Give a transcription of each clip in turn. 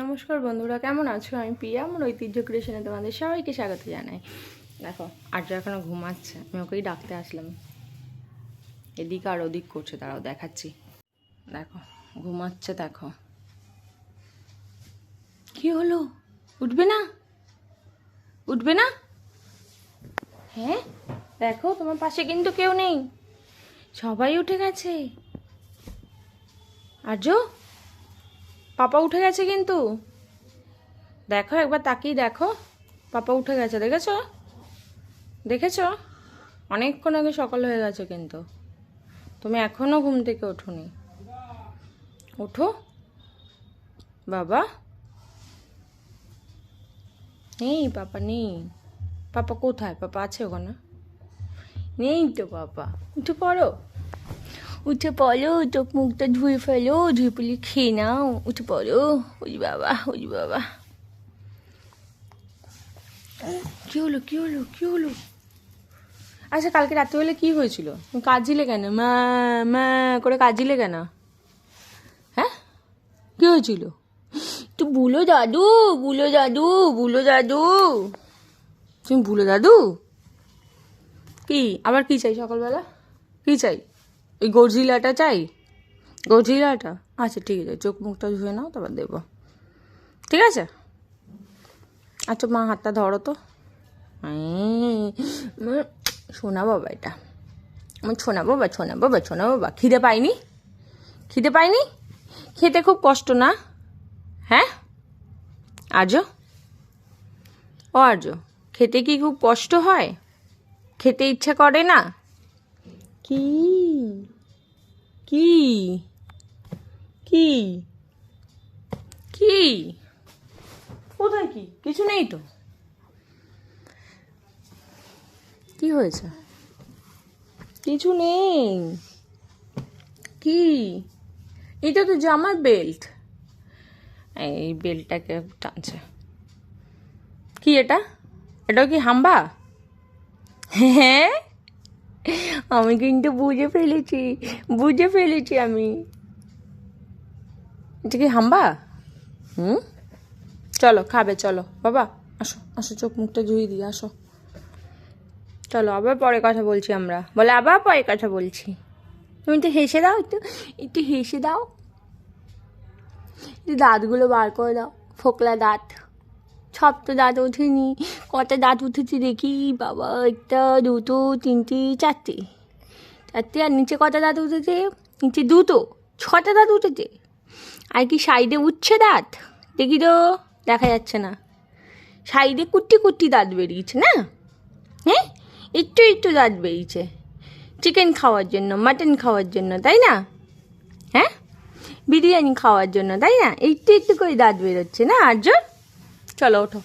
নমস্কার বন্ধুরা, কেমন আছো? আমি পিয়া আমার ঐতিহ্য ক্রিয়েশনে তোমাদের সবাইকে স্বাগত জানাই। দেখো, আর্য এখনও ঘুমাচ্ছে, আমি ওকেই ডাকতে আসলাম। এদিক আর ওদিক করছে তারাও দেখাচ্ছি। দেখো, ঘুমাচ্ছে, দেখো। কি হলো? উঠবে না? উঠবে না? হ্যাঁ? দেখো, তোমার পাশে কিন্তু কেউ নেই। সবাই উঠে গেছে। আর্য? পাপা উঠে গেছে কিন্তু। দেখো, একবার তাকিয়ে দেখো। পাপা উঠে গেছে, দেখেছ? দেখেছ? অনেকক্ষণ আগে সকাল হয়ে গেছে কিন্তু। তুমি এখনও ঘুম থেকে ওঠোনি। ওঠো। বাবা। নেই, পাপা নেই। পাপা কোথায়? পাপা আছে ওখানে। নেই তো পাপা। উঠে পড়ো। উঠে পড়ো, চোখ মুখটা ধুয়ে ফেলো, ধুয়ে পড়লে খেয়ে নাও। উঠে পড়ো। ওই বাবা ওই বাবা। কি হলো কি হলো কি হলো? আচ্ছা কালকে রাত্রিবেলা কি হয়েছিল? কাঁদছিলে কেন? মা করে কাঁদছিলে কেন? হ্যাঁ? কি হয়েছিল? তো বুলো দাদু বুলো দাদু বুলো দাদু। তুমি বুলো দাদু? কি? আবার কি চাই সকালবেলা? কি চাই? ওই গর্জিলাটা চাই? গর্জিলাটা আচ্ছা ঠিক আছে চোখ মুখটা ধুয়ে নাও তারপর দেবো। ঠিক আছে? আচ্ছা মা হাতটা ধরো তো। এই, শোনা বাবা এটা। আমার ছোনা বাবা ছোনা বাবা ছোনা বাবা। খিদে পাইনি? খিদে পাইনি? খেতে খুব কষ্ট না? হ্যাঁ? আর্য ও আর্য খেতে কি খুব কষ্ট হয়? খেতে ইচ্ছা করে না? কি? কি? কি? কি? কোথায় কি? কিছু নেই তো। কি হয়েছে? কিছু নেই। কি? এটা তো জামার বেল্ট। এই বেল্টটাকে টানছে। কি এটা? এটাও কি হাম্বা? হ্যাঁ? আমি কিন্তু বুঝে ফেলেছি বুঝে ফেলেছি আমি। এটা কি হাম্বা? হুম? চলো, খাবে, চলো। বাবা, আসো আসো, চোখ মুখটা ধুয়ে দিই আসো। চলো, আবার পরে কথা বলছি আমরা। বলে, আবার পরে কথা বলছি। তুমি একটু হেসে দাও, একটু একটু হেসে দাও। দাঁতগুলো বার করে দাও, ফোকলা দাঁত। সব তো দাঁত ওঠেনি, কটা দাঁত উঠেছে দেখি, বাবা, একটা, দুটো, তিনটে, চারটে। চারটে আর নিচে কটা দাঁত উঠেছে? নিচে দুটো, ছটা দাঁত উঠেছে। আর কি সাইডে উঠছে দাঁত? দেখি তো, দেখা যাচ্ছে না। সাইডে কুট্টি কুট্টি দাঁত বেরিয়েছে না? হ্যাঁ একটু একটু দাঁত বেরিয়েছে। চিকেন খাওয়ার জন্য, মাটন খাওয়ার জন্য, তাই না? হ্যাঁ? বিরিয়ানি খাওয়ার জন্য, তাই না? একটু একটু করে দাঁত বেরোচ্ছে না, আর্যর? চলো, ওঠো।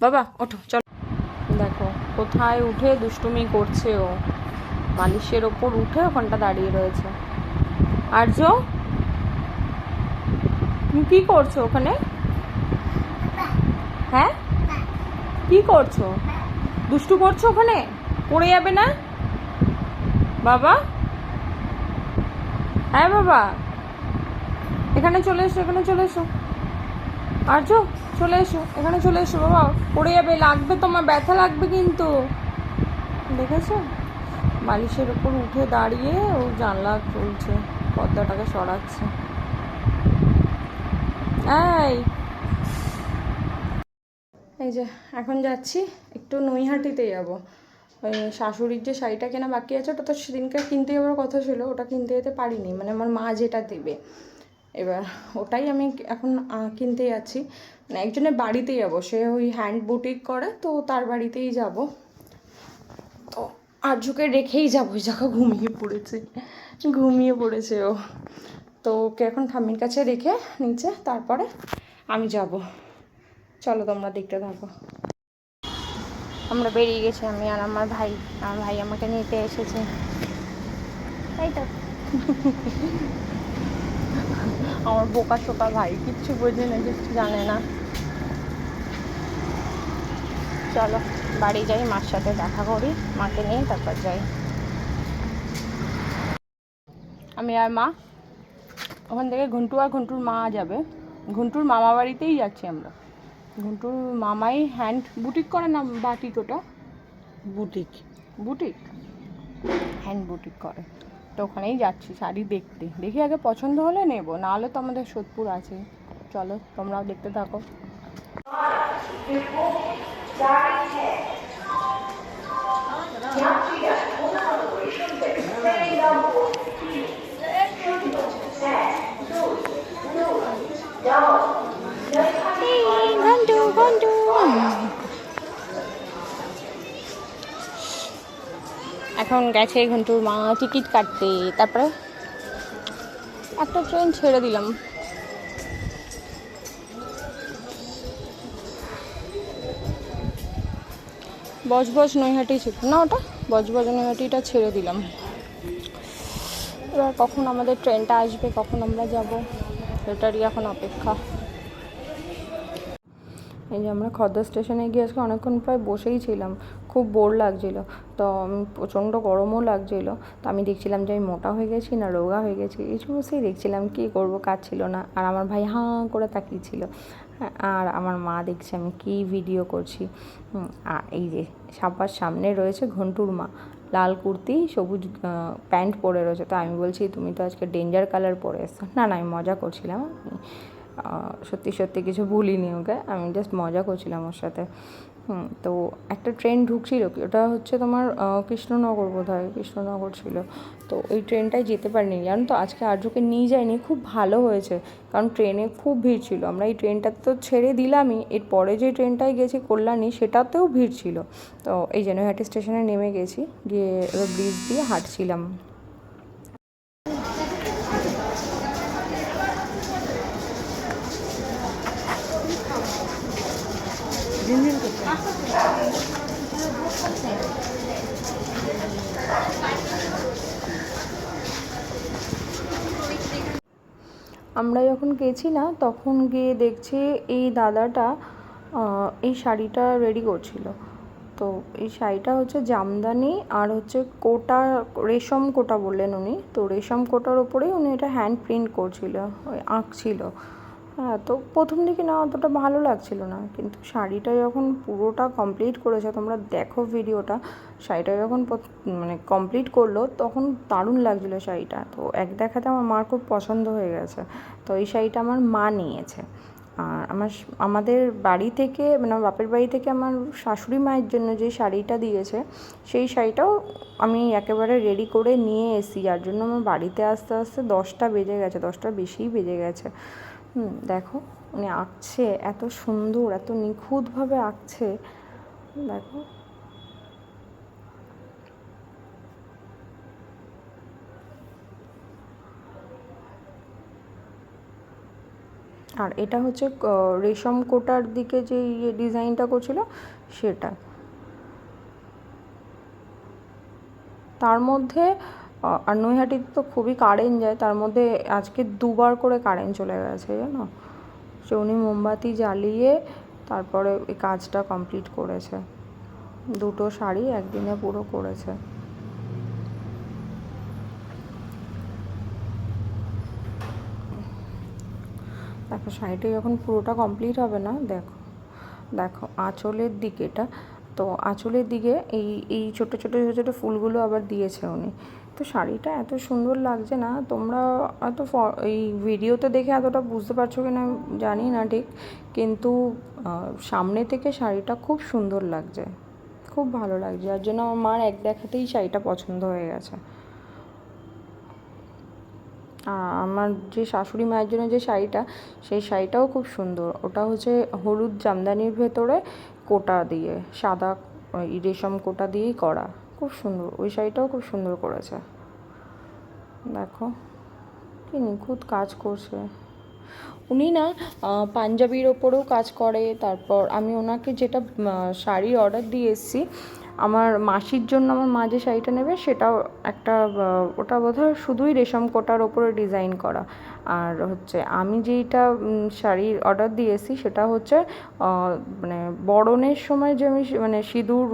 বাবা, ওঠো, চলো। দেখো, কোথায় উঠে দুষ্টুমি করছে ও। বালিশের ওপর উঠে ওখানটা দাঁড়িয়ে রয়েছে। আর্য তুমি কি করছ ওখানে? হ্যাঁ? কি করছ? দুষ্টু করছ ওখানে? পড়ে যাবে না? বাবা? হ্যাঁ বাবা। এখানে চলে এসো, এখানে চলে এসো। আর্য, চলে এসো, এখানে চলে এসো বাবা। পড়ে যাবে, লাগবে তোমার, ব্যথা লাগবে কিন্তু। দেখেছ? বালিশের ওপর উঠে দাঁড়িয়ে ও জানলা খুলছে, পর্দাটাকে সরাচ্ছে। এই। এই যে, এখন যাচ্ছি, একটু নৈহাটিতে যাব। ওই শাশুড়ির যে শাড়িটা কেনা বাকি আছে, ওটা তো সেদিনকে কিনতে যাওয়ার কথা ছিল, ওটা কিনতে যেতে পারিনি। মানে আমার মা যেটা দেবে। এবার ওটাই আমি এখন কিনতে যাচ্ছি। মানে একজনের বাড়িতেই যাব, সে ওই হ্যান্ড বুটিক করে, তো তার বাড়িতেই যাব। তো আর্যকে রেখেই যাব, ওই জায়গা ঘুমিয়ে পড়েছে ঘুমিয়ে পড়েছে ও। তো ওকে এখন ঠাম্মির কাছে রেখে নিচে, তারপরে আমি যাব। চলো তোমরা দেখতে থাকো। আমরা বেরিয়ে গেছি আমি আর আমার ভাই আমার ভাই আমাকে নিতে এসেছে। তাই তো? আমার বোকা শোকা ভাই কিচ্ছু বোঝে না কিচ্ছু জানে না। চলো বাড়ি যাই মার সাথে দেখা করি মাকে নিয়ে তারপর যাই। আমি আর মা ওখান থেকে ঘন্টু আর ঘন্টুর মা যাবে। ঘন্টুর মামা বাড়িতেই যাচ্ছি আমরা। ঘন্টুর মামাই হ্যান্ড বুটিক করে না বাটিক ওটা? বুটিক। বুটিক? হ্যান্ড বুটিক করে। তো ওখানেই যাচ্ছি শাড়ি দেখতে। দেখি আগে পছন্দ হলে নেব, নাহলে তো আমাদের সোদপুর আছে। চলো, তোমরাও দেখতে থাকো। এখন গেছে ঘন্টুর মা টিকিট কাটতে, তারপরে একটা ট্রেন ছেড়ে দিলাম। বজবজ নৈহাটি ছিল না ওটা, বজবজ নৈহাটিটা ছেড়ে দিলাম। এবার কখন আমাদের ট্রেনটা আসবে, কখন আমরা যাব, এটারই এখন অপেক্ষা। এই যে আমরা খদ্দার স্টেশনে গিয়ে আজকে অনেকক্ষণ প্রায় বসেই ছিলাম। খুব বোর লাগছিল। তো প্রচণ্ড গরমও লাগছিল। তো আমি দেখছিলাম যে আমি মোটা হয়ে গেছি না রোগা হয়ে গেছি। এই সমস্তই দেখছিলাম, কী করব, কাজ ছিল না। আর আমার ভাই হাঁ করে তাকিয়েছিল। আর আমার মা দেখছে আমি কী ভিডিও করছি। আর এই যে সবার সামনে রয়েছে ঘন্টুর মা। লাল কুর্তি, সবুজ প্যান্ট পরে রয়েছে। তো আমি বলছি, তুমি তো আজকে ডেঞ্জার কালার পরে এসছো। না না, আমি মজা করছিলাম। সত্যি সত্যি কিছু ভুলিনি ওকে। আমি জাস্ট মজা করছিলাম ওর সাথে। হুম, তো একটা ট্রেন ঢুকছিল কি? ওটা হচ্ছে তোমার কৃষ্ণনগর বোধ হয় কৃষ্ণনগর ছিল। তো এই ট্রেনটায় যেতে পারিনি। জানো তো আজকে আর্যকে নিয়ে যায়নি খুব ভালো হয়েছে। কারণ ট্রেনে খুব ভিড় ছিল। আমরা এই ট্রেনটা তো ছেড়ে দিলামই। এর পরে যে ট্রেনটায় গেছি কল্যাণী সেটাতেও ভিড় ছিল। তো এই যে নৈহাটি স্টেশনে নেমে গেছি। গিয়ে ব্রিজ দিয়ে হাঁটছিলাম। আমরা যখন গেছি না, তখন গিয়ে দেখছি এই দাদাটা এই শাড়িটা রেডি করছিল। তো এই শাড়িটা হচ্ছে জামদানি আর হচ্ছে কোটা, রেশম কোটা বললেন উনি। তো রেশম কোটার ওপরেই উনি এটা হ্যান্ড প্রিন্ট করছিল আঁকছিল। হ্যাঁ তো প্রথম দিকে না অতটা ভালো লাগছিল না। কিন্তু শাড়িটা যখন পুরোটা কমপ্লিট করেছে, তোমরা দেখো ভিডিওটা, শাড়িটা যখন মানে কমপ্লিট করল, তখন দারুণ লাগছিল শাড়িটা। তো এক দেখাতে আমার মার খুব পছন্দ হয়ে গেছে। তো এই শাড়িটা আমার মা নিয়েছে। আর আমার আমাদের বাড়ি থেকে মানে আমার বাপের বাড়ি থেকে আমার শাশুড়ি মায়ের জন্য যে শাড়িটা দিয়েছে, সেই শাড়িটাও আমি একেবারে রেডি করে নিয়ে এসেছি। যার জন্য আমার বাড়িতে আসতে আসতে দশটা বেজে গেছে, দশটার বেশিই বেজে গেছে। হুম, দেখো, উনি আঁকছে, এত সুন্দর, এত নিখুঁতভাবে আঁকছে। দেখো। আর এটা হচ্ছে রেশম কোটার দিকে যে ইয়ে ডিজাইনটা করছিল, সেটা। তার মধ্যে আর নৈহাটিতে তো খুবই কারেন্ট যায়, তার মধ্যে আজকে দুবার করে কারেন্ট চলে গেছে, জানো? সে উনি মোমবাতি জ্বালিয়ে তারপরে এই কাজটা কমপ্লিট করেছে। দুটো শাড়ি একদিনে পুরো করেছে। দেখো, শাড়িটা যখন পুরোটা কমপ্লিট হবে না, দেখো দেখো, আঁচলের দিকেটা, তো আঁচলের দিকে এই এই ছোটো ছোটো ছোটো ছোটো ফুলগুলো আবার দিয়েছে উনি। তো শাড়িটা এত সুন্দর লাগছে না, তোমরা এত এই ভিডিওতে দেখে এতটা বুঝতে পারছ কি না জানি না ঠিক, কিন্তু সামনে থেকে শাড়িটা খুব সুন্দর লাগছে, খুব ভালো লাগছে, যার জন্য আমার মার এক দেখাতেই শাড়িটা পছন্দ হয়ে গেছে। আমার যে শাশুড়ি মায়ের জন্য যে শাড়িটা, সেই শাড়িটাও খুব সুন্দর, ওটা হচ্ছে হলুদ জামদানির ভেতরে কোটা দিয়ে, সাদা রেশম কোটা দিয়েই করা। খুব সুন্দর, ওই শাড়িটাও খুব সুন্দর করেছে। দেখো, কি নিখুঁত কাজ করছে। উনি না পাঞ্জাবির ওপরেও কাজ করে, তারপর আমি ওনাকে যেটা শাড়ির অর্ডার দিয়ে এসেছি, আমার মাসির জন্য আমার মা যে শাড়িটা নেবে, সেটাও একটা ওটা বোধহয় শুধুই রেশম কোটার ওপরে ডিজাইন করা। আর হচ্ছে আমি যেইটা শাড়ির অর্ডার দিয়েছি সেটা হচ্ছে মানে বরণের সময় যে আমি মানে সিঁদুর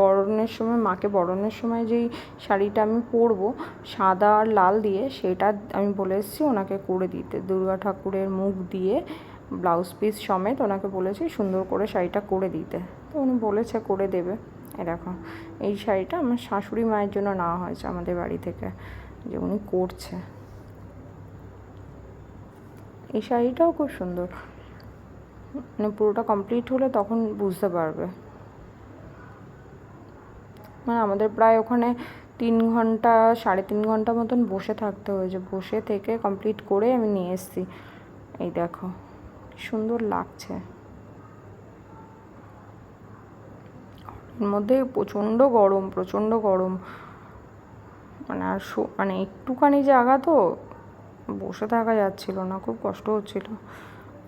বরণের সময়, মাকে বরণের সময় যেই শাড়িটা আমি পরবো, সাদা আর লাল দিয়ে সেটা আমি বলে এসেছি, ওনাকে করে দিতে। দুর্গা ঠাকুরের মুখ দিয়ে ব্লাউজ পিস সমেত ওনাকে বলেছি সুন্দর করে শাড়িটা করে দিতে। তো উনি বলেছে করে দেবে। দেখো, এই শাড়িটা আমার শাশুড়ি মায়ের জন্য নেওয়া হয়েছে আমাদের বাড়ি থেকে, যে উনি করছে। এই শাড়িটাও খুব সুন্দর। মানে পুরোটা কমপ্লিট হলে তখন বুঝতে পারবে। মানে আমাদের প্রায় ওখানে তিন ঘণ্টা, সাড়ে তিন ঘণ্টা মতন বসে থাকতে হয়েছে বসে থেকে কমপ্লিট করে আমি নিয়ে এসেছি। এই দেখো সুন্দর লাগছে। এর মধ্যে প্রচণ্ড গরম প্রচণ্ড গরম। মানে আর মানে একটুখানি জায়গা তো বসে থাকা যাচ্ছিল না, খুব কষ্ট হচ্ছিল।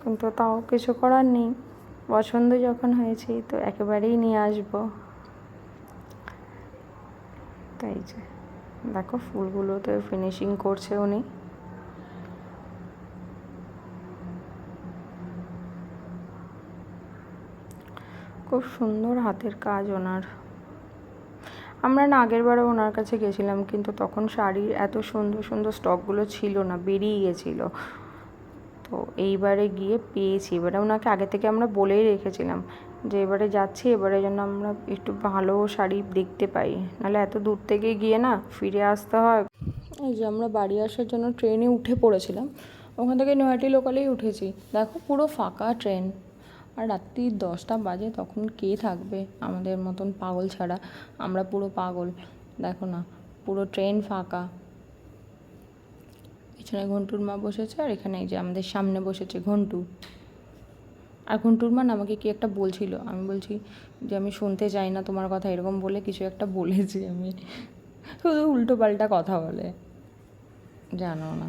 কিন্তু তাও কিছু করার নেই। পছন্দ যখন হয়েছে, তো একেবারেই নিয়ে আসব। তাই যে, দেখো ফুলগুলোতে ফিনিশিং করছে উনি। খুব সুন্দর হাতের কাজ ওনার। আমরা না আগের বারে ওনার কাছে গেছিলাম, কিন্তু তখন শাড়ির এত সুন্দর সুন্দর স্টকগুলো ছিল না, বেরিয়ে গেছিল। তো এইবারে গিয়ে পেয়েছি। এবারে ওনাকে আগে থেকে আমরা বলেই রেখেছিলাম যে এবারে যাচ্ছি, এবারে যেন আমরা একটু ভালো শাড়ি দেখতে পাই। নাহলে এত দূর থেকে গিয়ে না ফিরে আসতে হয়। এই যে আমরা বাড়ি আসার জন্য ট্রেনে উঠে পড়েছিলাম, ওখান থেকে নয়াটি লোকালেই উঠেছি। দেখো পুরো ফাঁকা ট্রেন। আর রাত্রি দশটা বাজে তখন কে থাকবে? আমাদের মতন পাগল ছাড়া। আমরা পুরো পাগল। দেখো না, পুরো ট্রেন ফাঁকা। পিছনে ঘন্টুর মা বসেছে আর এখানে যে আমাদের সামনে বসেছে ঘন্টু। আর ঘন্টুর মা আমাকে কি একটা বলছিল? আমি বলছি যে আমি শুনতে চাই না তোমার কথা, এরকম বলে কিছু একটা বলেছি আমি। শুধু উল্টো পাল্টা কথা বলে। জানো না।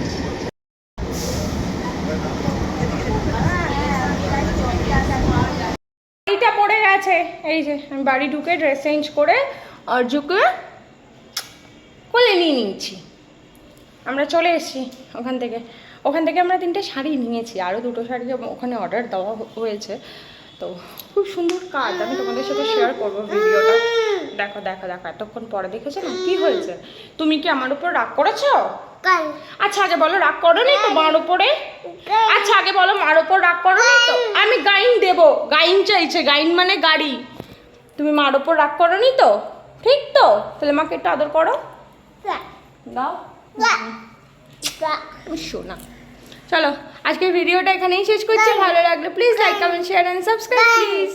গেছে এই যে, আমি বাড়ি ঢুকে ড্রেস চেঞ্জ করে অর্জুকে কোলে নিয়ে নিয়েছি। আমরা চলে এসেছি ওখান থেকে। ওখান থেকে আমরা তিনটে শাড়ি নিয়েছি আরও দুটো শাড়ি ওখানে অর্ডার দেওয়া হয়েছে। তো খুব সুন্দর কাজ, আমি তোমাদের সাথে শেয়ার করব ভিডিওটা। দেখো দেখো দেখো, এতক্ষণ পরে দেখেছ না? কি হয়েছে? তুমি কি আমার উপর রাগ করেছ? আচ্ছা আগে বলো রাগ করো নি তো মার উপরে? আচ্ছা আগে বলো মার উপর রাগ করো নি তো? আমি গাইন দেব। গাইন চাইছে গাইন মানে গাড়ি। তুমি মার উপর রাগ করো নি তো? ঠিক তো? তাহলে মাকে একটু আদর করো। দাও। শোনা চলো আজকের ভিডিওটা এখানেই শেষ করছি। ভালো লাগলে please like comment share and subscribe please